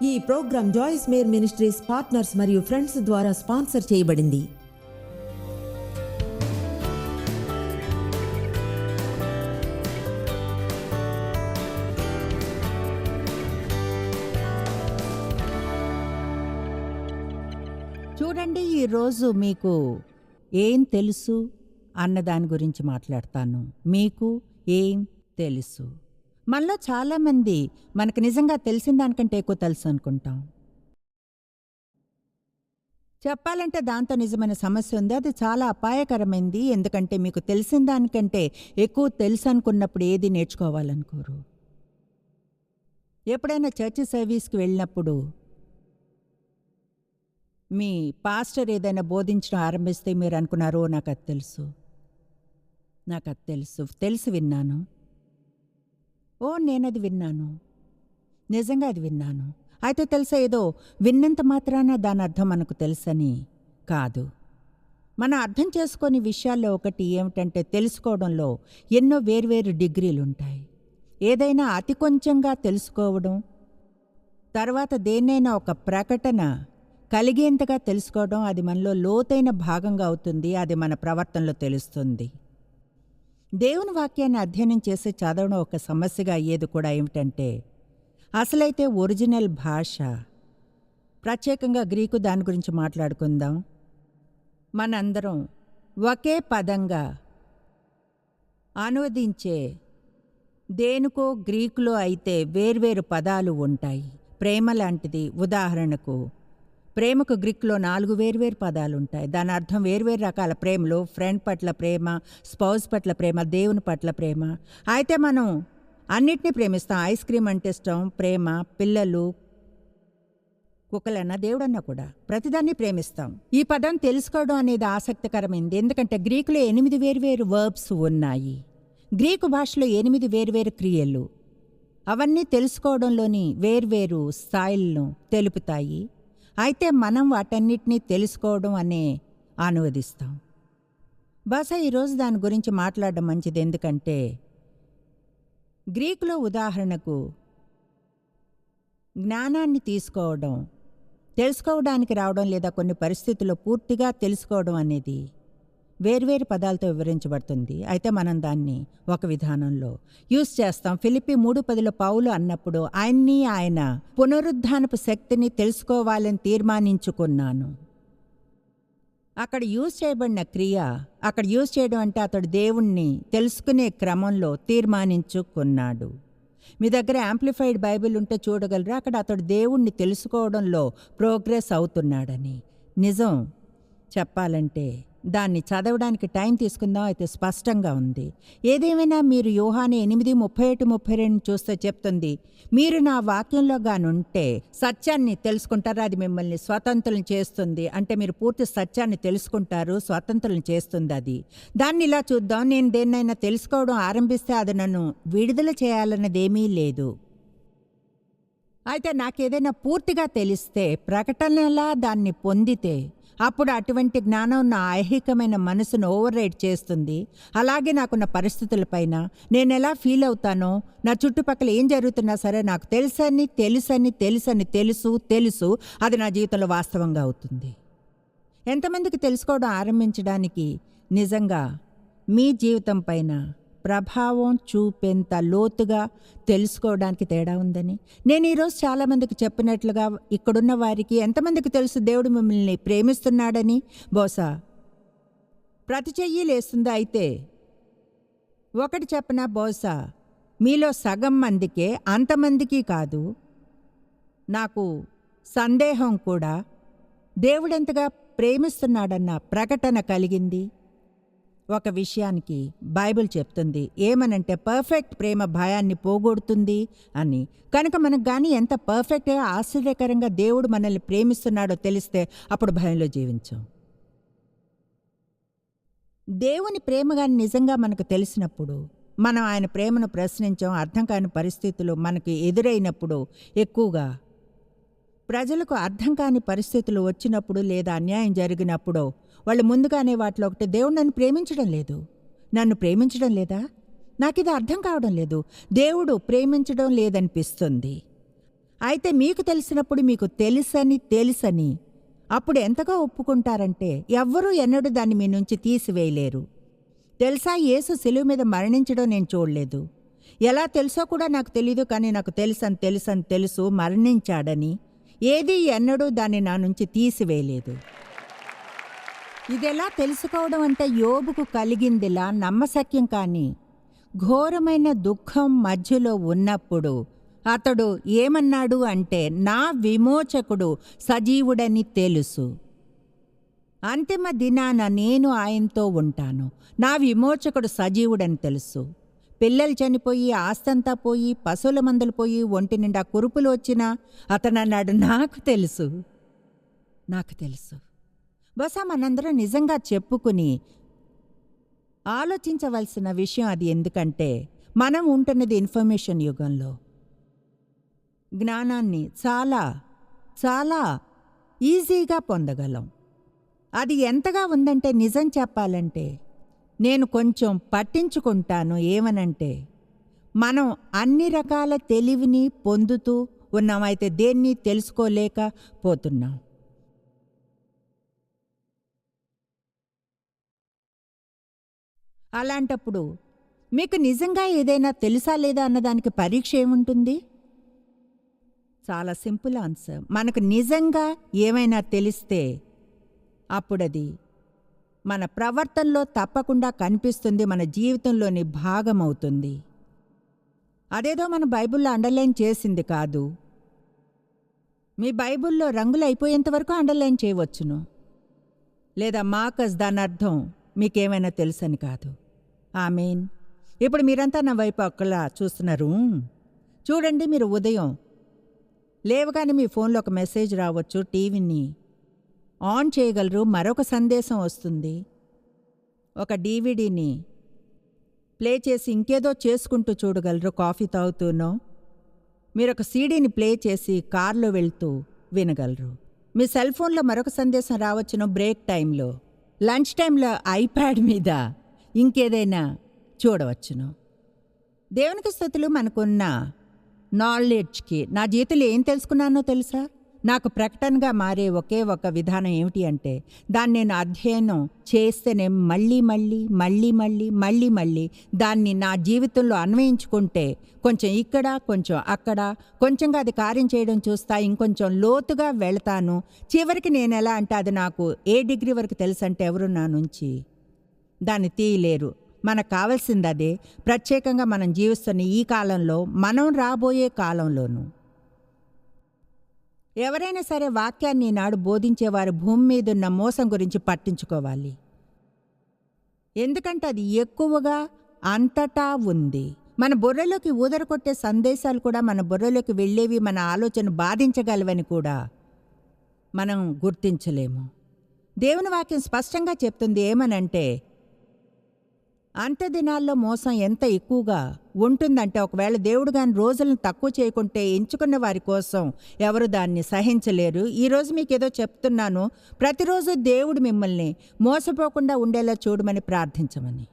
ఈ programme Joyce Meyer ministries partners మరియు friends ద్వారా స్పాన్సర్ చేయబడింది. చూడండి ఈరోజు మీకు ఏం తెలుసు అన్న దాని గురించి మాట్లాడతాను. మీకు ఏం తెలుసు? మనలో చాలామంది మనకు నిజంగా తెలిసిన దానికంటే ఎక్కువ తెలుసు అనుకుంటాం. చెప్పాలంటే దాంతో నిజమైన సమస్య ఉంది. అది చాలా అపాయకరమైంది. ఎందుకంటే మీకు తెలిసిన దానికంటే ఎక్కువ తెలుసు అనుకున్నప్పుడు ఏది నేర్చుకోవాలనుకోరు. ఎప్పుడైనా చర్చ్ సర్వీస్కి వెళ్ళినప్పుడు మీ పాస్టర్ ఏదైనా బోధించడం ఆరంభిస్తే మీరు అనుకున్నారు నాకు అది తెలుసు. నాకు అది తెలుసు. తెలిసి విన్నాను. ఓ నేను అది విన్నాను. నిజంగా అది విన్నాను. అయితే తెలుసా ఏదో విన్నంత మాత్రాన దాని అర్థం మనకు తెలుసని? కాదు. మనం అర్థం చేసుకొని విషయాల్లో ఒకటి ఏమిటంటే తెలుసుకోవడంలో ఎన్నో వేర్వేరు డిగ్రీలు ఉంటాయి ఏదైనా అతి కొంచెంగా తెలుసుకోవడం తర్వాత దేన్నైనా ఒక ప్రకటన కలిగేంతగా తెలుసుకోవడం అది మనలో లోతైన భాగంగా అవుతుంది అది మన ప్రవర్తనలో తెలుస్తుంది. దేవుని వాక్యాన్ని అధ్యయనం చేసి చదవడం ఒక సమస్యగా అయ్యేది కూడా ఏమిటంటే అసలైతే ఒరిజినల్ భాష. ప్రత్యేకంగా గ్రీకు దాని గురించి మాట్లాడుకుందాం. మనందరం ఒకే పదంగా అనువదించే దేనికో గ్రీకులో అయితే వేర్వేరు పదాలు ఉంటాయి. ప్రేమ లాంటిది. ఉదాహరణకు ప్రేమకు గ్రిక్లో నాలుగు వేర్వేరు పదాలు ఉంటాయి దాని అర్థం వేర్వేరు రకాల ప్రేమలు ఫ్రెండ్ పట్ల ప్రేమ స్పౌస్ పట్ల ప్రేమ దేవుని పట్ల ప్రేమ. అయితే మనం అన్నిటినీ ప్రేమిస్తాం. ఐస్ క్రీమ్ అంటే ఇష్టం ప్రేమ పిల్లలు కుక్కలన్నా దేవుడన్నా కూడా ప్రతిదాన్ని ప్రేమిస్తాం. ఈ పదం తెలుసుకోవడం అనేది ఆసక్తికరమైంది. ఎందుకంటే గ్రీకులో ఎనిమిది వేర్వేరు వర్బ్స్ ఉన్నాయి. గ్రీకు భాషలో ఎనిమిది వేర్వేరు క్రియలు. అవన్నీ తెలుసుకోవడంలోని వేర్వేరు స్థాయిలను తెలుపుతాయి. అయితే మనం వాటన్నిటినీ తెలుసుకోవడం అనే అనువదిస్తాం బహుశా ఈరోజు దాని గురించి మాట్లాడడం మంచిది. ఎందుకంటే గ్రీకులో ఉదాహరణకు జ్ఞానాన్ని తీసుకోవడం తెలుసుకోవడానికి రావడం లేదా కొన్ని పరిస్థితుల్లో పూర్తిగా తెలుసుకోవడం అనేది వేర్వేరు పదాలతో వివరించబడుతుంది. అయితే మనం దాన్ని ఒక విధానంలో యూస్ చేస్తాం. ఫిలిపి మూడు పదిలో పౌలు అన్నప్పుడు ఆయన్ని ఆయన పునరుద్ధానపు శక్తిని తెలుసుకోవాలని తీర్మానించుకున్నాను. అక్కడ యూజ్ చేయబడిన క్రియ అక్కడ యూజ్ చేయడం అంటే అతడు దేవుణ్ణి తెలుసుకునే క్రమంలో తీర్మానించుకున్నాడు. మీ దగ్గర యాంప్లిఫైడ్ బైబిల్ ఉంటే చూడగలరా? అక్కడ అతడు దేవుణ్ణి తెలుసుకోవడంలో ప్రోగ్రెస్ అవుతున్నాడని. నిజం చెప్పాలంటే దాన్ని చదవడానికి టైం తీసుకుందాం అయితే స్పష్టంగా ఉంది. ఏదేమైనా మీరు యోహాని ఎనిమిది ముప్పై ఒకటి ముప్పై రెండు చూస్తే చెప్తుంది మీరు నా వాక్యంలో గానుంటే సత్యాన్ని తెలుసుకుంటారు? అది మిమ్మల్ని స్వతంత్రం చేస్తుంది. అంటే మీరు పూర్తి సత్యాన్ని తెలుసుకుంటారు స్వతంత్రం చేస్తుంది అది. దాన్ని ఇలా చూద్దాం నేను దేన్నైనా తెలుసుకోవడం ఆరంభిస్తే అది నన్ను విడుదల చేయాలన్నదేమీ లేదు. అయితే నాకేదైనా పూర్తిగా తెలిస్తే ప్రకటనలా దాన్ని పొందితే అప్పుడు అటువంటి జ్ఞానం నా ఐహికమైన మనసును ఓవర్ రైడ్ చేస్తుంది. అలాగే నాకున్న పరిస్థితులపైన నేను ఎలా ఫీల్ అవుతానో నా చుట్టుపక్కల ఏం జరుగుతున్నా సరే నాకు తెలుసని తెలుసని తెలుసని తెలుసు తెలుసు అది నా జీవితంలో వాస్తవంగా అవుతుంది. ఎంతమందికి తెలుసుకోవడం ఆరంభించడానికి నిజంగా మీ జీవితం పైన ప్రభావం చూపేంత లోతుగా తెలుసుకోవడానికి తేడా ఉందని. నేను ఈరోజు చాలామందికి చెప్పినట్లుగా ఇక్కడున్న వారికి ఎంతమందికి తెలుసు దేవుడు మిమ్మల్ని ప్రేమిస్తున్నాడని? బహుశా ప్రతి చెయ్యి లేస్తుందా అయితే? ఒకటి చెప్పిన బహుశా మీలో సగం మందికే అంతమందికి కాదు. నాకు సందేహం కూడా దేవుడెంతగా ప్రేమిస్తున్నాడన్న ప్రకటన కలిగింది. ఒక విషయానికి బైబిల్ చెప్తుంది. ఏమనంటే పర్ఫెక్ట్ ప్రేమ భయాన్ని పోగొడుతుంది అని. కనుక మనకు కానీ ఎంత పర్ఫెక్ట్గా ఆశ్చర్యకరంగా దేవుడు మనల్ని ప్రేమిస్తున్నాడో తెలిస్తే అప్పుడు భయంలో జీవించాం. దేవుని ప్రేమ కానీ నిజంగా మనకు తెలిసినప్పుడు మనం ఆయన ప్రేమను ప్రశ్నించాం అర్థం కాని పరిస్థితులు మనకి ఎదురైనప్పుడు ఎక్కువగా ప్రజలకు అర్థం కాని పరిస్థితులు వచ్చినప్పుడు లేదా అన్యాయం జరిగినప్పుడు వాళ్ళు ముందుగానే వాటిలో ఒకటి దేవుడు నన్ను ప్రేమించడం లేదు. నన్ను ప్రేమించడం లేదా? నాకు ఇది అర్థం కావడం లేదు. దేవుడు ప్రేమించడం లేదనిపిస్తుంది. అయితే మీకు తెలిసినప్పుడు మీకు తెలుసని తెలుసని. అప్పుడు ఎంతగా ఒప్పుకుంటారంటే ఎవ్వరూ ఎన్నడూ దాన్ని మీ నుంచి తీసివేయలేరు. తెలుసా? యేసు సెలువు మీద మరణించడం నేను చూడలేదు. ఎలా తెలుసో కూడా నాకు తెలీదు కానీ నాకు తెలుసని తెలుసని తెలుసు మరణించాడని. ఏది ఎన్నడూ దాన్ని నా నుంచి తీసివేయలేదు. ఇదెలా తెలుసుకోవడం అంటే యోబుకు కలిగిందిలా నమ్మశక్యం కానీ. ఘోరమైన దుఃఖం మధ్యలో ఉన్నప్పుడు అతడు ఏమన్నాడు అంటే నా విమోచకుడు సజీవుడని తెలుసు. అంతిమ దినాన నేను ఆయనతో ఉంటాను. నా విమోచకుడు సజీవుడని తెలుసు. పిల్లలు చనిపోయి ఆస్తంతా పోయి పశువుల మందులు పోయి ఒంటి నిండా కురుపులు వచ్చినా అతను అన్నాడు నాకు తెలుసు. నాకు తెలుసు. బహుశా మనందరం నిజంగా చెప్పుకుని ఆలోచించవలసిన విషయం అది ఎందుకంటే మనం ఉంటున్నది ఇన్ఫర్మేషన్ యుగంలో. జ్ఞానాన్ని చాలా చాలా ఈజీగా పొందగలం. అది ఎంతగా ఉందంటే నిజం చెప్పాలంటే నేను కొంచెం పట్టించుకుంటాను ఏమనంటే మనం అన్ని రకాల తెలివిని పొందుతూ ఉన్నామైతే దేన్ని తెలుసుకోలేకపోతున్నాం అలాంటప్పుడు మీకు నిజంగా ఏదైనా తెలుసా లేదా అన్నదానికి పరీక్ష ఏముంటుంది? చాలా సింపుల్ ఆన్సర్. మనకు నిజంగా ఏమైనా తెలిస్తే అప్పుడది మన ప్రవర్తనలో తప్పకుండా కనిపిస్తుంది మన జీవితంలోని భాగమవుతుంది అదేదో మన బైబిల్లో అండర్లైన్ చేసింది కాదు. మీ బైబిల్లో రంగులు అయిపోయేంతవరకు అండర్లైన్ చేయవచ్చును. లేదా మార్కస్ దాని అర్థం మీకేమైనా తెలుసని కాదు. ఆమెన్. ఇప్పుడు మీరంతా నా వైపు అక్కలా చూస్తున్నారు. చూడండి మీరు ఉదయం. లేవగానే మీ ఫోన్లో ఒక మెసేజ్ రావచ్చు టీవీని ఆన్ చేయగలరు మరొక సందేశం వస్తుంది. ఒక డీవీడీని ప్లే చేసి ఇంకేదో చేసుకుంటూ చూడగలరు కాఫీ తాగుతూనో. మీరు ఒక సీడీని ప్లే చేసి కార్లో వెళ్తూ వినగలరు. మీ సెల్ ఫోన్లో మరొక సందేశం రావచ్చును బ్రేక్ టైంలో. లంచ్ టైంలో ఐప్యాడ్ మీద. ఇంకేదైనా చూడవచ్చును. దేవునికి స్థుతులు మనకున్న నాలెడ్జ్కి నా జీవితంలో ఏం తెలుసుకున్నానో తెలుసా? నాకు ప్రకటనగా మారే ఒకే ఒక విధానం ఏమిటి అంటే దాన్ని నేను అధ్యయనం చేస్తేనే మళ్ళీ మళ్ళీ మళ్ళీ మళ్ళీ మళ్ళీ మళ్ళీ దాన్ని నా జీవితంలో అన్వయించుకుంటే కొంచెం ఇక్కడ కొంచెం అక్కడ కొంచెంగా అది కార్యం చేయడం చూస్తా ఇంకొంచెం లోతుగా వెళ్తాను. చివరికి నేను ఎలా అంటే అది నాకు ఏ డిగ్రీ వరకు తెలుసు అంటే ఎవరు నా నుంచి? దాన్ని తీయలేరు. మనకు కావాల్సింది అదే ప్రత్యేకంగా మనం జీవిస్తున్న ఈ కాలంలో మనం రాబోయే కాలంలోనూ. ఎవరైనా సరే వాక్యాన్ని నాడు బోధించేవారు భూమి మీదున్న మోసం గురించి పట్టించుకోవాలి. ఎందుకంటే అది ఎక్కువగా అంతటా ఉంది. మన బుర్రలోకి ఊదర కొట్టే సందేశాలు కూడా మన బుర్రలోకి వెళ్ళేవి మన ఆలోచన బాధించగలవని కూడా మనం గుర్తించలేము. దేవుని వాక్యం స్పష్టంగా చెప్తుంది ఏమనంటే అంత్య దినాల్లో మోసం ఎంత ఎక్కువగా ఉంటుందంటే ఒకవేళ దేవుడు కాని రోజులను తక్కువ చేయకుంటే ఎంచుకున్న వారి కోసం ఎవరు దాన్ని సహించలేరు. ఈరోజు మీకు ఏదో చెప్తున్నాను. ప్రతిరోజు దేవుడు మిమ్మల్ని మోసపోకుండా ఉండేలా చూడమని ప్రార్థించమని.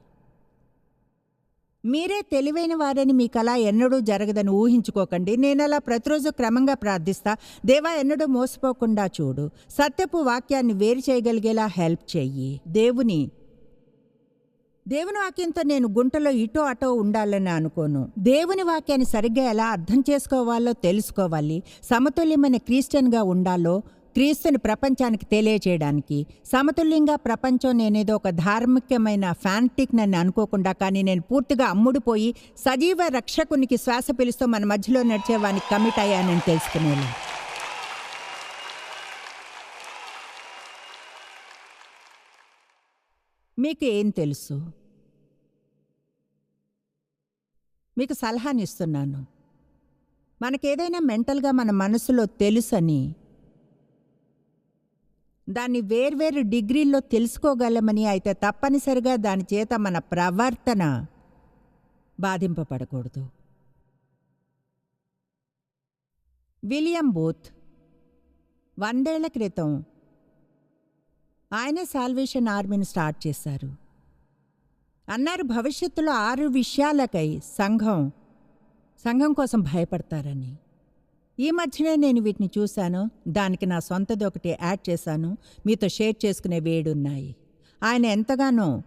మీరే తెలివైన వారని మీకు అలా ఎన్నడూ జరగదని ఊహించుకోకండి. నేను అలా ప్రతిరోజు క్రమంగా ప్రార్థిస్తా. దేవా ఎన్నడూ మోసపోకుండా చూడు. సత్యపు వాక్యాన్ని వేరు చేయగలిగేలా హెల్ప్ చెయ్యి. దేవుని దేవుని వాక్యంతో నేను గుంటలో ఇటో అటో ఉండాలని అనుకోను. దేవుని వాక్యాన్ని సరిగ్గా ఎలా అర్థం చేసుకోవాలో తెలుసుకోవాలి. సమతుల్యమైన క్రిస్టియన్గా ఉండాలో క్రీస్తుని ప్రపంచానికి తెలియచేయడానికి. సమతుల్యంగా ప్రపంచం నేనేదో ఒక ధార్మికమైన ఫ్యాన్టిక్ నన్ను అనుకోకుండా కానీ నేను పూర్తిగా అమ్ముడుపోయి సజీవ రక్షకునికి శ్వాస పిలుస్తూ మన మధ్యలో నడిచేవానికి కమిట్ అయ్యానని తెలుసుకునేలా. మీకు ఏం తెలుసు? మీకు సలహానిస్తున్నాను. మనకేదైనా మెంటల్గా మన మనసులో తెలుసని దాన్ని వేర్వేరు డిగ్రీల్లో తెలుసుకోగలమని అయితే తప్పనిసరిగా దాని చేత మన ప్రవర్తన బాధింపబడకూడదు. విలియం బూత్ వందేళ్ళ క్రితం ఆయనే సాల్వేషన్ ఆర్మీని స్టార్ట్ చేశారు. అన్నారు భవిష్యత్తులో ఆరు విషయాలకై సంఘం సంఘం కోసం భయపడతారని. ఈ మధ్యనే నేను వీటిని చూశాను. దానికి నా సొంతది ఒకటి యాడ్ చేశాను. మీతో షేర్ చేసుకునే వేడున్నాయి. ఆయన ఎంతగానో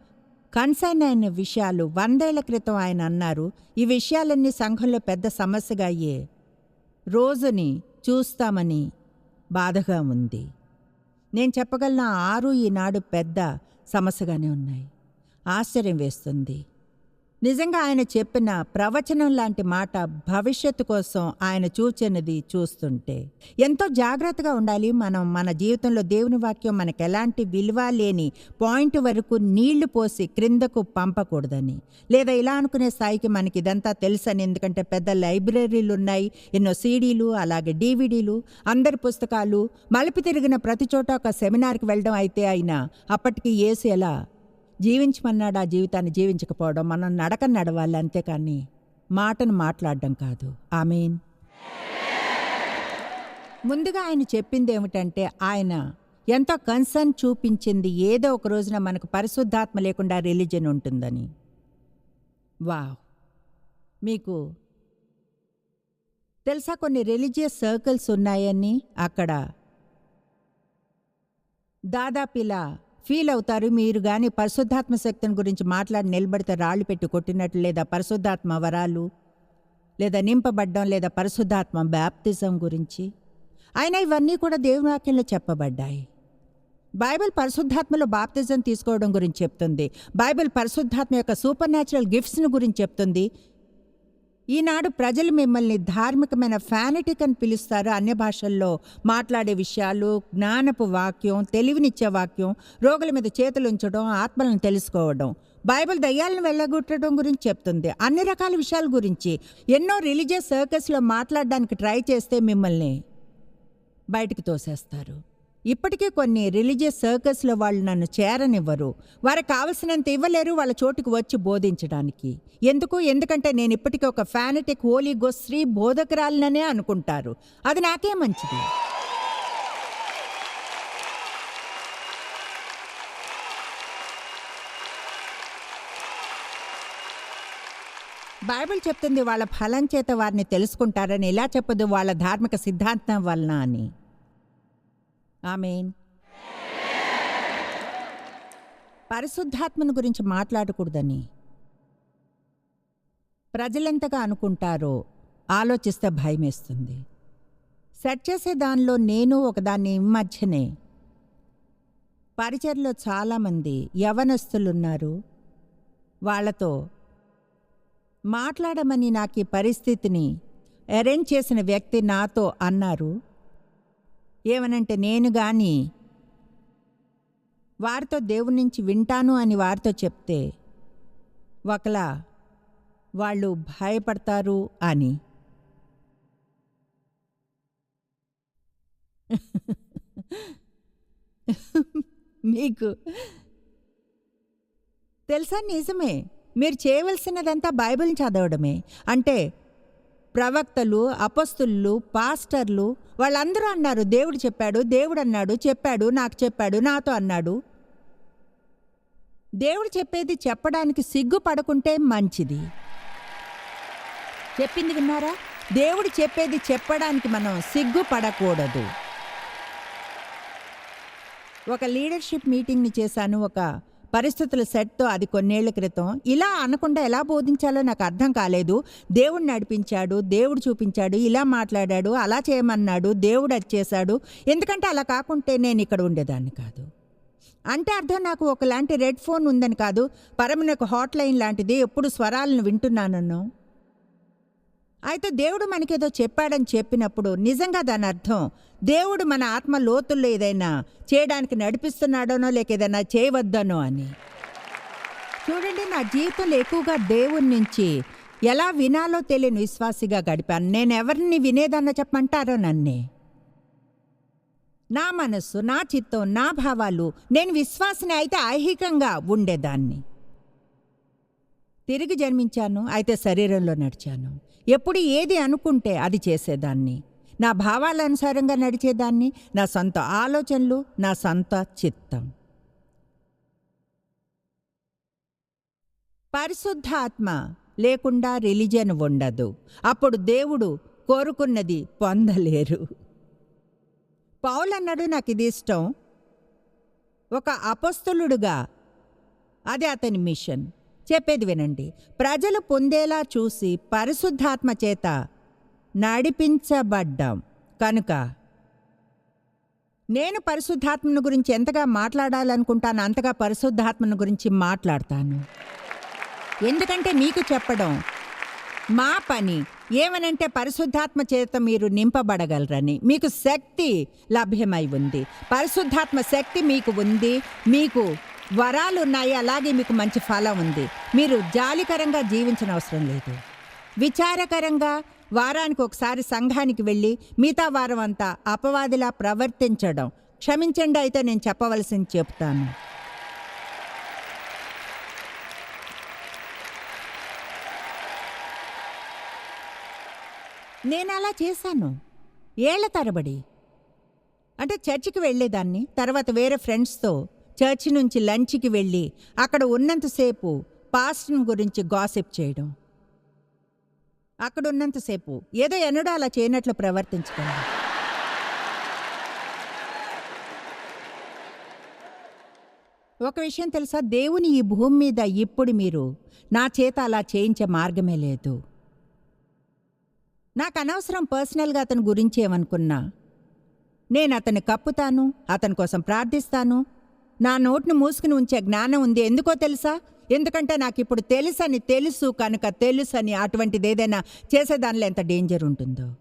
కన్సర్న్ అయిన విషయాలు వందేళ్ళ క్రితం ఆయన అన్నారు. ఈ విషయాలన్నీ సంఘంలో పెద్ద సమస్యగా అయ్యే రోజుని చూస్తామని బాధగా ఉంది. నేను చెప్పగలను ఆరు ఈనాడు పెద్ద సమస్యగానే ఉన్నాయి. ఆశ్చర్యం వేస్తుంది. నిజంగా ఆయన చెప్పిన ప్రవచనం లాంటి మాట భవిష్యత్తు కోసం ఆయన చూచినది చూస్తుంటే. ఎంతో జాగ్రత్తగా ఉండాలి మనం మన జీవితంలో దేవుని వాక్యం మనకు ఎలాంటి విలువ లేని పాయింట్ వరకు నీళ్ళు పోసి క్రిందకు పంపకూడదని. లేదా ఇలా అనుకునే స్థాయికి మనకి ఇదంతా తెలుసని ఎందుకంటే పెద్ద లైబ్రరీలు ఉన్నాయి ఎన్నో సీడీలు అలాగే డీవీడీలు అందరి పుస్తకాలు మలుపు తిరిగిన ప్రతి చోట ఒక సెమినార్కి వెళ్ళడం అయితే అయినా అప్పటికి ఏసు ఎలా జీవించమన్నాడు ఆ జీవితాన్ని జీవించకపోవడం మనం నడక నడవాలి అంతేకాని మాటను మాట్లాడడం కాదు. ఆమెన్. ముందుగా ఆయన చెప్పింది ఏమిటంటే ఆయన ఎంతో కన్సర్న్ చూపించింది ఏదో ఒక రోజున మనకు పరిశుద్ధాత్మ లేకుండా రిలీజన్ ఉంటుందని. వావ్. మీకు తెలుసా కొన్ని రిలీజియస్ సర్కిల్స్ ఉన్నాయని? అక్కడ దాదాపు ఇలా ఫీల్ అవుతారు. మీరు కానీ పరిశుద్ధాత్మ శక్తిని గురించి మాట్లాడి నిలబడితే రాళ్ళు పెట్టి కొట్టినట్లు లేదా పరిశుద్ధాత్మ వరాలు లేదా నింపబడ్డం లేదా పరిశుద్ధాత్మ బ్యాప్తిజం గురించి. అయినా ఇవన్నీ కూడా దేవుని వాక్యంలో చెప్పబడ్డాయి. బైబిల్ పరిశుద్ధాత్మలో బాప్తిజం తీసుకోవడం గురించి చెప్తుంది. బైబిల్ పరిశుద్ధాత్మ యొక్క సూపర్ న్యాచురల్ గిఫ్ట్స్ను గురించి చెప్తుంది. ఈనాడు ప్రజలు మిమ్మల్ని ధార్మికమైన ఫ్యానటిక్ అని పిలుస్తారు అన్య భాషల్లో. మాట్లాడే విషయాలు జ్ఞానపు వాక్యం తెలివినిచ్చే వాక్యం రోగుల మీద చేతులు ఉంచడం ఆత్మలను తెలుసుకోవడం బైబిల్ దయ్యాలను వెళ్ళగొట్టడం గురించి చెప్తుంది. అన్ని రకాల విషయాల గురించి ఎన్నో రిలీజియస్ సర్కస్లో మాట్లాడడానికి ట్రై చేస్తే మిమ్మల్ని బయటికి తోసేస్తారు. ఇప్పటికే కొన్ని రిలీజియస్ సర్కస్లో వాళ్ళు నన్ను చేరనివ్వరు. వారికి కావలసినంత ఇవ్వలేరు వాళ్ళ చోటుకు వచ్చి బోధించడానికి. ఎందుకు? ఎందుకంటే నేను ఇప్పటికీ ఒక ఫ్యానటిక్ హోలీ గోశ్రీ బోధకురాలననే అనుకుంటారు. అది నాకే మంచిది. బైబిల్ చెప్తుంది వాళ్ళ ఫలం చేత వారిని తెలుసుకుంటారని. ఇలా చెప్పదు? వాళ్ళ ధార్మిక సిద్ధాంతం వలన అని. ఆమెన్. పరిశుద్ధాత్మను గురించి మాట్లాడకూడదని ప్రజలెంతగా అనుకుంటారో ఆలోచిస్తే భయమేస్తుంది. సెట్ చేసే దానిలో నేను ఒకదాన్ని మధ్యనే పరిచయలో చాలామంది యవనస్తులున్నారు. వాళ్ళతో మాట్లాడమని నాకు ఈ పరిస్థితిని అరేంజ్ చేసిన వ్యక్తి నాతో అన్నారు. ఏమనంటే నేను గాని వారితో దేవుని నుంచి వింటాను అని వారితో చెప్తే ఒకలా వాళ్ళు భయపడతారు అని. మీకు తెలుసా నిజమే? మీరు చేయవలసినదంతా బైబిల్ చదవడమే. అంటే ప్రవక్తలు అపస్తులు పాస్టర్లు వాళ్ళందరూ అన్నారు దేవుడు చెప్పాడు దేవుడు అన్నాడు చెప్పాడు నాకు చెప్పాడు నాతో అన్నాడు. దేవుడు చెప్పేది చెప్పడానికి సిగ్గుపడకుంటే మంచిది. చెప్పింది విన్నారా? దేవుడు చెప్పేది చెప్పడానికి మనం సిగ్గుపడకూడదు ఒక లీడర్షిప్ మీటింగ్ని చేశాను ఒక పరిస్థితుల సెట్తో అది కొన్నేళ్ళ క్రితం. ఇలా అనకుండా ఎలా బోధించాలో నాకు అర్థం కాలేదు. దేవుడు నడిపించాడు దేవుడు చూపించాడు ఇలా మాట్లాడాడు అలా చేయమన్నాడు దేవుడు అది చేశాడు. ఎందుకంటే అలా కాకుంటే నేను ఇక్కడ ఉండేదాన్ని కాదు. అంటే అర్థం నాకు ఒకలాంటి రెడ్ ఫోన్ ఉందని కాదు. పరమైన ఒక హాట్ లైన్ లాంటిది. ఎప్పుడు స్వరాలను వింటున్నానన్ను. అయితే దేవుడు మనకేదో చెప్పాడని చెప్పినప్పుడు నిజంగా దాని అర్థం. దేవుడు మన ఆత్మ లోతుల్లో ఏదైనా చేయడానికి నడిపిస్తున్నాడనో లేక ఏదైనా చేయవద్దనో అని. చూడండి నా జీవితంలో ఎక్కువగా దేవుడి నుంచి ఎలా వినాలో తెలియని విశ్వాసిగా గడిపాను. నేను ఎవరిని వినేదన్నా చెప్పమంటారో నన్నే? నా మనస్సు నా చిత్తం నా భావాలు నేను విశ్వాసిని అయితే ఐహికంగా ఉండేదాన్ని. తిరిగి జన్మించాను అయితే శరీరంలో నడిచాను. ఎప్పుడు ఏది అనుకుంటే అది చేసేదాన్ని. నా భావాల అనుసారంగా నడిచేదాన్ని నా సొంత ఆలోచనలు నా సొంత చిత్తం. పరిశుద్ధ ఆత్మ లేకుండా రిలీజియన్ ఉండదు. అప్పుడు దేవుడు కోరుకున్నది పొందలేరు. పౌలన్నాడు నాకు ఇది ఇష్టం. ఒక అపస్తులుడుగా అది అతని మిషన్. చెప్పేది వినండి. ప్రజలు పొందేలా చూసి పరిశుద్ధాత్మ చేత నడిపించబడ్డాం. కనుక నేను పరిశుద్ధాత్మను గురించి ఎంతగా మాట్లాడాలనుకుంటాను అంతగా పరిశుద్ధాత్మను గురించి మాట్లాడతాను. ఎందుకంటే మీకు చెప్పడం మా పని. ఏమనంటే పరిశుద్ధాత్మ చేత మీరు నింపబడగలరని. మీకు శక్తి లభ్యమై ఉంది. పరిశుద్ధాత్మ శక్తి మీకు ఉంది. మీకు వరాలు ఉన్నాయి అలాగే మీకు మంచి ఫలం ఉంది. మీరు జాలికరంగా జీవించిన అవసరం లేదు. విచారకరంగా వారానికి ఒకసారి సంఘానికి వెళ్ళి మిగతా వారం అంతా అపవాదిలా ప్రవర్తించడం. క్షమించండి అయితే నేను చెప్పవలసింది చెప్తాను. నేను అలా చేశాను. ఏళ్ళ తరబడి. అంటే చర్చికి వెళ్ళేదాన్ని తర్వాత వేరే ఫ్రెండ్స్తో చర్చి నుంచి లంచ్కి వెళ్ళి అక్కడ ఉన్నంతసేపు పాస్టర్ గురించి గాసిప్ చేయడం. అక్కడ ఉన్నంతసేపు ఏదో ఎన్నడూ అలా చేయనట్లు ప్రవర్తించకండి. ఒక విషయం తెలుసా? దేవుని ఈ భూమి మీద ఇప్పుడు మీరు నా చేత అలా చేయించే మార్గమే లేదు. నాకు అనవసరం పర్సనల్గా అతని గురించి ఏమనుకున్నా. నేను అతన్ని కప్పుతాను అతని కోసం ప్రార్థిస్తాను నా నోట్ను మూసుకుని ఉంచే జ్ఞానం ఉంది. ఎందుకో తెలుసా? ఎందుకంటే నాకు ఇప్పుడు తెలుసని తెలుసు కనుక తెలుసని అటువంటిది ఏదైనా చేసేదానిలో ఎంత డేంజర్ ఉంటుందో.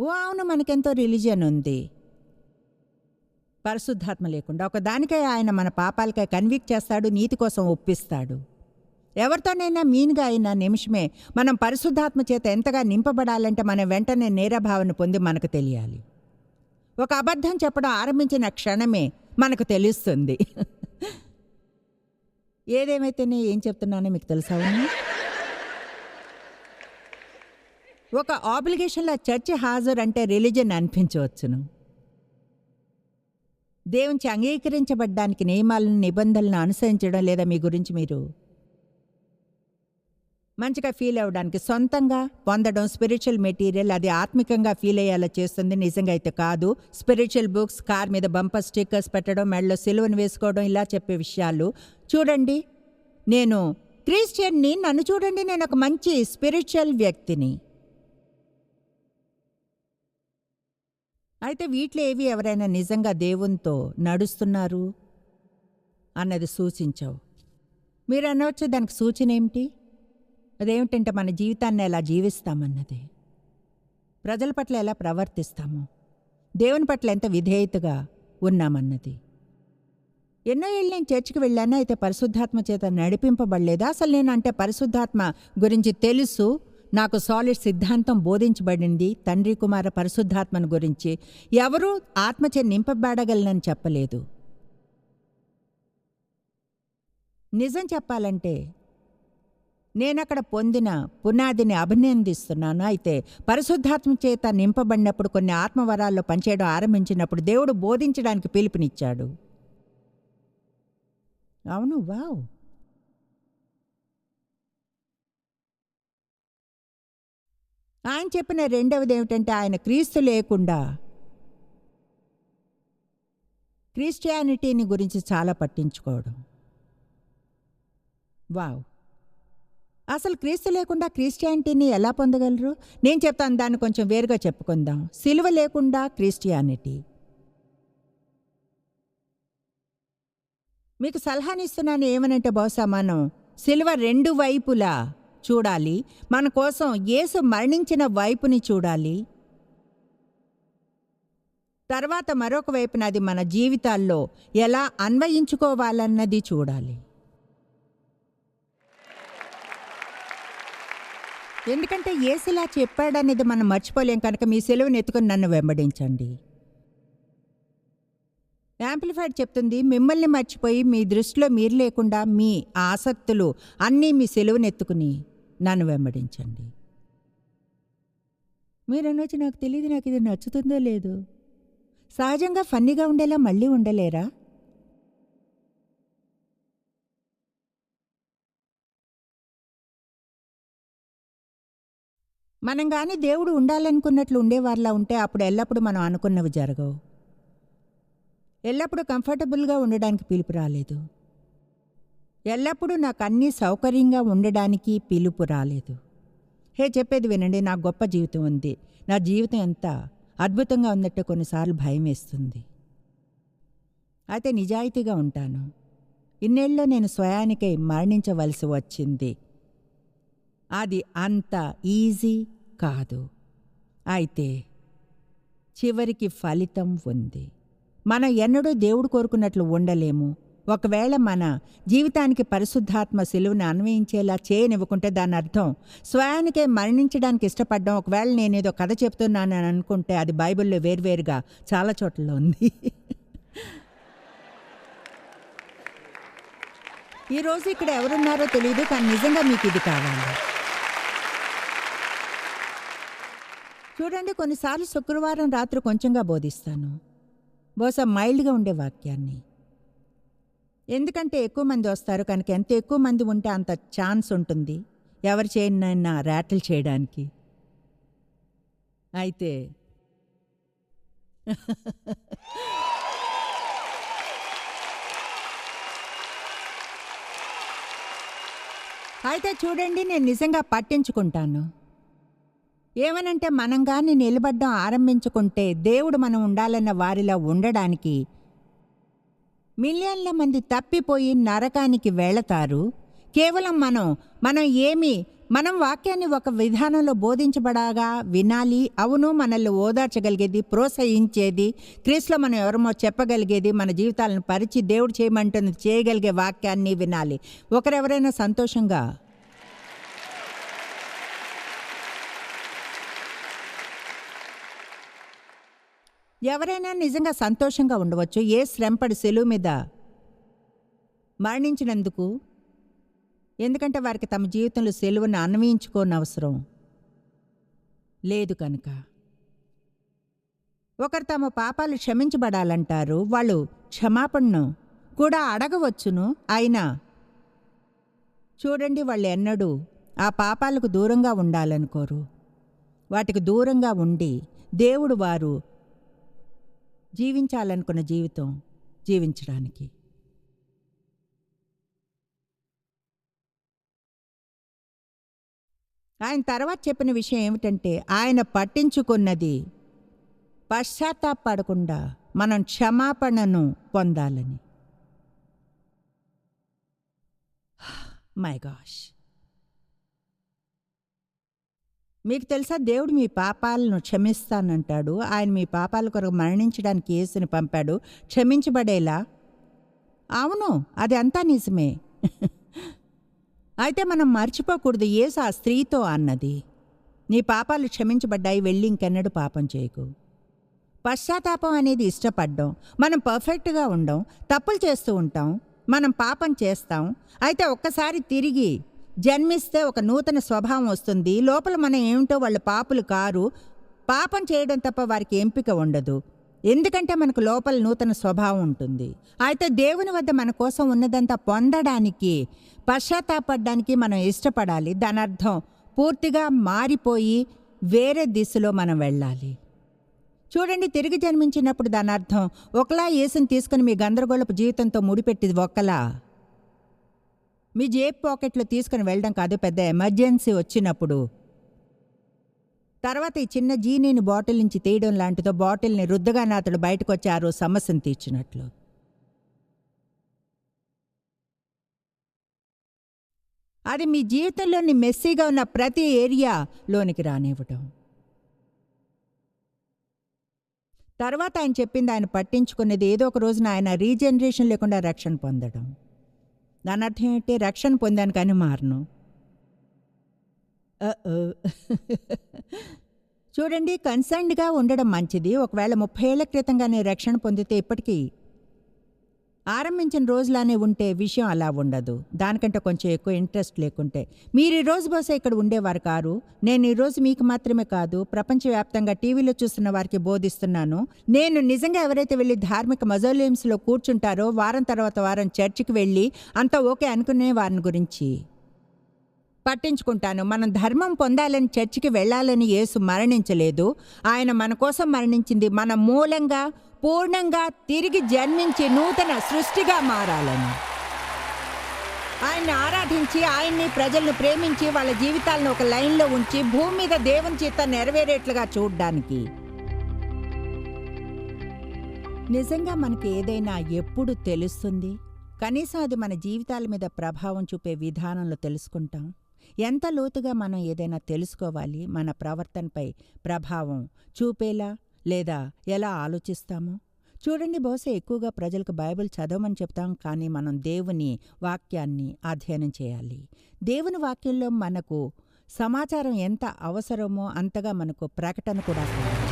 ఓ అవును మనకెంతో రిలీజియన్ ఉంది. పరిశుద్ధాత్మ లేకుండా ఒక దానికై ఆయన మన పాపాలకై కన్విక్ట్ చేస్తాడు నీతి కోసం ఒప్పిస్తాడు. ఎవరితోనైనా మీన్గా అయిన నిమిషమే మనం పరిశుద్ధాత్మ చేత ఎంతగా నింపబడాలంటే మనం వెంటనే నేరభావన పొంది మనకు తెలియాలి. ఒక అబద్ధం చెప్పడం ఆరంభించిన క్షణమే మనకు తెలుస్తుంది. ఏదేమైతేనే ఏం చెప్తున్నానో మీకు తెలుసా ఒక ఆబ్లిగేషన్లో చర్చ్ హాజరు అంటే రిలీజన్ అనిపించవచ్చును. దేవునికి అంగీకరించబడ్డానికి నియమాలను నిబంధనలను అనుసరించడం లేదా మీ గురించి మీరు మంచిగా ఫీల్ అవ్వడానికి సొంతంగా పొందడం స్పిరిచువల్ మెటీరియల్ అది ఆత్మికంగా ఫీల్ అయ్యేలా చేస్తుంది. నిజంగా అయితే కాదు. స్పిరిచువల్ బుక్స్ కార్ మీద బంపర్ స్టిక్కర్స్ పెట్టడం మెడలో సిలువను వేసుకోవడం ఇలా చెప్పే విషయాలు. చూడండి నేను క్రిస్టియన్ని నన్ను చూడండి నేను ఒక మంచి స్పిరిచువల్ వ్యక్తిని. అయితే వీటిలో ఏవి ఎవరైనా నిజంగా దేవునితో నడుస్తున్నారు? అన్నది సూచించవు. మీరు అనవచ్చు దానికి సూచన ఏమిటి? అదేమిటంటే మన జీవితాన్ని ఎలా జీవిస్తామన్నది. ప్రజల పట్ల ఎలా ప్రవర్తిస్తాము దేవుని పట్ల ఎంత విధేయతగా ఉన్నామన్నది. ఎన్నో ఏళ్ళు నేను చర్చికి వెళ్ళాను అయితే పరిశుద్ధాత్మ చేత నడిపింపబడలేదా? అసలు నేను అంటే పరిశుద్ధాత్మ గురించి తెలుసు. నాకు సాలిడ్ సిద్ధాంతం బోధించబడింది తండ్రి కుమార పరిశుద్ధాత్మను గురించి. ఎవరూ ఆత్మచే నింపబడగలనని చెప్పలేదు. నిజం చెప్పాలంటే నేనక్కడ పొందిన పునాదిని అభినందిస్తున్నాను. అయితే పరిశుద్ధాత్మ చేత నింపబడినప్పుడు కొన్ని ఆత్మవరాల్లో పనిచేయడం ఆరంభించినప్పుడు దేవుడు బోధించడానికి పిలుపునిచ్చాడు. అవును వావ్. ఆయన చెప్పిన రెండవది ఏమిటంటే ఆయన క్రీస్తు లేకుండా క్రిస్టియానిటీని గురించి చాలా పట్టించుకోవడం. వావ్. అసలు క్రీస్తు లేకుండా క్రిస్టియానిటీని ఎలా పొందగలరు? నేను చెప్తాను దాన్ని కొంచెం వేరుగా చెప్పుకుందాం. సిలువ లేకుండా క్రిస్టియానిటీ. మీకు సలహానిస్తున్నాను ఏమనంటే బహుశా మనం సిలువ రెండు వైపులా చూడాలి. మన కోసం యేసు మరణించిన వైపుని చూడాలి. తర్వాత మరొక వైపున అది మన జీవితాల్లో ఎలా అన్వయించుకోవాలన్నది చూడాలి. ఎందుకంటే ఏసిలా చెప్పాడనేది మనం మర్చిపోలేం కనుక మీ సెలవుని ఎత్తుకుని నన్ను వెంబడించండి. యాంప్లిఫైడ్ చెప్తుంది మిమ్మల్ని మర్చిపోయి మీ దృష్టిలో మీరు లేకుండా మీ ఆసక్తులు అన్నీ మీ సెలవుని ఎత్తుకుని నన్ను వెంబడించండి. మీరు అనొచ్చు నాకు తెలియదు నాకు ఇది నచ్చుతుందో లేదో. సహజంగా ఫన్నీగా ఉండేలా మళ్ళీ ఉండలేరా? మనం కానీ దేవుడు ఉండాలనుకున్నట్లు ఉండేవారిలా ఉంటే అప్పుడు ఎల్లప్పుడూ మనం అనుకున్నవి జరగవు. ఎల్లప్పుడూ కంఫర్టబుల్గా ఉండడానికి పిలుపు రాలేదు. ఎల్లప్పుడూ నాకు అన్నీ సౌకర్యంగా ఉండడానికి పిలుపు రాలేదు. హే చెప్పేది వినండి నాకు గొప్ప జీవితం ఉంది. నా జీవితం ఎంత అద్భుతంగా ఉన్నట్టు కొన్నిసార్లు భయం వేస్తుంది. అయితే నిజాయితీగా ఉంటాను. ఇన్నేళ్ళలో నేను స్వయానికై మరణించవలసి వచ్చింది. అది అంత ఈజీ కాదు. అయితే చివరికి ఫలితం ఉంది. మనం ఎన్నడూ దేవుడు కోరుకున్నట్లు ఉండలేము. ఒకవేళ మన జీవితానికి పరిశుద్ధాత్మ సిలువను అన్వయించేలా చేయనివ్వకుంటే దాని అర్థం స్వయానికే మరణించడానికి ఇష్టపడ్డం. ఒకవేళ నేను ఏదో కథ చెప్తున్నాను అని అనుకుంటే అది బైబిల్లో వేర్వేరుగా చాలా చోట్ల ఉంది. ఈరోజు ఇక్కడ ఎవరున్నారో తెలియదు కానీ నిజంగా మీకు ఇది కావాలి. చూడండి కొన్నిసార్లు శుక్రవారం రాత్రి కొంచెంగా బోధిస్తాను. బహుశా మైల్డ్గా ఉండే వాక్యాన్ని. ఎందుకంటే ఎక్కువ మంది వస్తారు కనుక ఎంత ఎక్కువ మంది ఉంటే అంత ఛాన్స్ ఉంటుంది. ఎవరు చేయనైనా ర్యాటిల్ చేయడానికి. అయితే అయితే చూడండి నేను నిజంగా పట్టించుకుంటాను. ఏమనంటే మనం కానీ నిలబడ్డం ఆరంభించుకుంటే దేవుడు మనం ఉండాలన్న వారిలో ఉండడానికి మిలియన్ల మంది తప్పిపోయి నరకానికి వెళతారు. కేవలం మనం మనం ఏమి మనం వాక్యాన్ని ఒక విధానంలో బోధించబడాగా వినాలి. అవును మనల్ని ఓదార్చగలిగేది ప్రోత్సహించేది క్రీస్తులో మనం ఎవరమో చెప్పగలిగేది మన జీవితాలను పరిచి దేవుడు చేయమంటున్నది చేయగలిగే వాక్యాన్ని వినాలి. ఒకరెవరైనా సంతోషంగా? ఎవరైనా నిజంగా సంతోషంగా ఉండవచ్చు. ఏ శ్రమపడి సెలువు మీద మరణించినందుకు? ఎందుకంటే వారికి తమ జీవితంలో సెలువును అన్వయించుకోని అవసరం లేదు కనుక. ఒకరు తమ పాపాలు క్షమించబడాలంటారు. వాళ్ళు క్షమాపణను కూడా అడగవచ్చును. అయినా చూడండి వాళ్ళు ఎన్నడూ ఆ పాపాలకు దూరంగా ఉండాలనుకోరు. వాటికి దూరంగా ఉండి దేవుడు వారు జీవించాలనుకున్న జీవితం జీవించడానికి. ఆయన తర్వాత చెప్పిన విషయం ఏమిటంటే ఆయన పట్టించుకున్నది పశ్చాత్తాపడకుండా మనం క్షమాపణను పొందాలని. మై గాష్ మీకు తెలుసా? దేవుడు మీ పాపాలను క్షమిస్తానంటాడు. ఆయన మీ పాపాల కొరకు మరణించడానికి యేసుని పంపాడు. క్షమించబడేలా? అవును అది అంతా నిజమే. అయితే మనం మర్చిపోకూడదు. యేసు ఆ స్త్రీతో అన్నది. నీ పాపాలు క్షమించబడ్డాయి వెళ్ళి ఇంకెన్నడు పాపం చేయకు. పశ్చాత్తాపం అనేది ఇష్టపడ్డం. మనం పర్ఫెక్ట్గా ఉండం. తప్పులు చేస్తూ ఉంటాం. మనం పాపం చేస్తాం. అయితే ఒక్కసారి తిరిగి జన్మిస్తే ఒక నూతన స్వభావం వస్తుంది. లోపల మనం ఏమిటో వాళ్ళ పాపులు కారు. పాపం చేయడం తప్ప వారికి ఎంపిక ఉండదు. ఎందుకంటే మనకు లోపల నూతన స్వభావం ఉంటుంది. అయితే దేవుని వద్ద మన కోసం ఉన్నదంతా పొందడానికి పశ్చాత్తాపడడానికి మనం ఇష్టపడాలి. దాని అర్థం పూర్తిగా మారిపోయి వేరే దిశలో మనం వెళ్ళాలి. చూడండి తిరిగి జన్మించినప్పుడు దాని అర్థం ఒకలా యేసుని తీసుకుని మీ గందరగోళపు జీవితంతో ముడిపెట్టిది ఒక్కలా. మీ జేబ్ పాకెట్లో తీసుకుని వెళ్ళడం కాదు పెద్ద ఎమర్జెన్సీ వచ్చినప్పుడు. తర్వాత ఈ చిన్న జీనీని బాటిల్ నుంచి తీయడం లాంటిదో బాటిల్ని రుద్దగానే అతడు బయటకు వచ్చి ఆ రోజు సమస్యను తీర్చినట్లు. అది మీ జీవితంలోని మెస్సీగా ఉన్న ప్రతి ఏరియాలోనికి రానివ్వటం. తర్వాత ఆయన చెప్పింది ఆయన పట్టించుకునేది ఏదో ఒక రోజున ఆయన రీజనరేషన్ లేకుండా రక్షణ పొందడం. దాని అర్థం ఏంటి? రక్షణ పొందాను కానీ మారను. చూడండి కన్సర్న్డ్గా ఉండడం మంచిది. ఒకవేళ ముప్పై ఏళ్ళ క్రితంగానే రక్షణ పొందితే ఇప్పటికీ ఆరంభించిన రోజులానే ఉంటే విషయం అలా ఉండదు. దానికంటే కొంచెం ఎక్కువ ఇంట్రెస్ట్ లేకుంటే. మీరు ఈ రోజు బహుశా ఇక్కడ ఉండేవారు కారు. నేను ఈరోజు మీకు మాత్రమే కాదు ప్రపంచవ్యాప్తంగా టీవీలో చూస్తున్న వారికి బోధిస్తున్నాను. నేను నిజంగా ఎవరైతే వెళ్ళి ధార్మిక మజోలియమ్స్లో కూర్చుంటారో వారం తర్వాత వారం చర్చికి వెళ్ళి అంతా ఓకే అనుకునే వారిని గురించి పట్టించుకుంటాను. మనం ధర్మం పొందాలని చర్చికి వెళ్ళాలని యేసు మరణించలేదు. ఆయన మన కోసం మరణించింది. మన మూలంగా పూర్ణంగా తిరిగి జన్మించి నూతన సృష్టిగా మారాలని. ఆయన్ని ఆరాధించి ఆయన్ని ప్రజలను ప్రేమించి వాళ్ళ జీవితాలను ఒక లైన్లో ఉంచి భూమి మీద దేవుని చేత నెరవేరేట్లుగా చూడడానికి. నిజంగా మనకి ఏదైనా ఎప్పుడు తెలుస్తుంది? కనీసం అది మన జీవితాల మీద ప్రభావం చూపే విధానంలో తెలుసుకుంటాం. ఎంత లోతుగా మనం ఏదైనా తెలుసుకోవాలి మన ప్రవర్తనపై ప్రభావం చూపేలా? లేదా ఎలా ఆలోచిస్తామో? చూడండి బహుశా ఎక్కువగా ప్రజలకు బైబిల్ చదవమని చెప్తాం కానీ మనం దేవుని వాక్యాన్ని అధ్యయనం చేయాలి. దేవుని వాక్యంలో మనకు సమాచారం ఎంత అవసరమో అంతగా మనకు ప్రకటన కూడా కావాలి